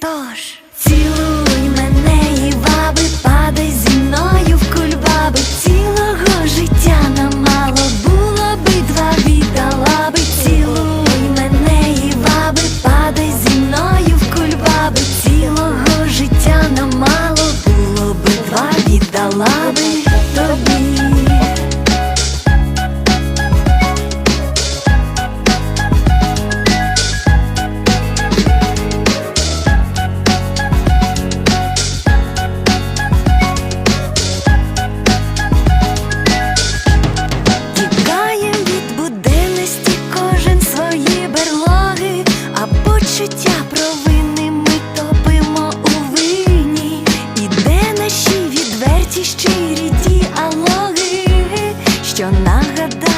Тож цілуй почуття провини ми топимо у вині, і де наші відверті щирі діалоги, що нагадає.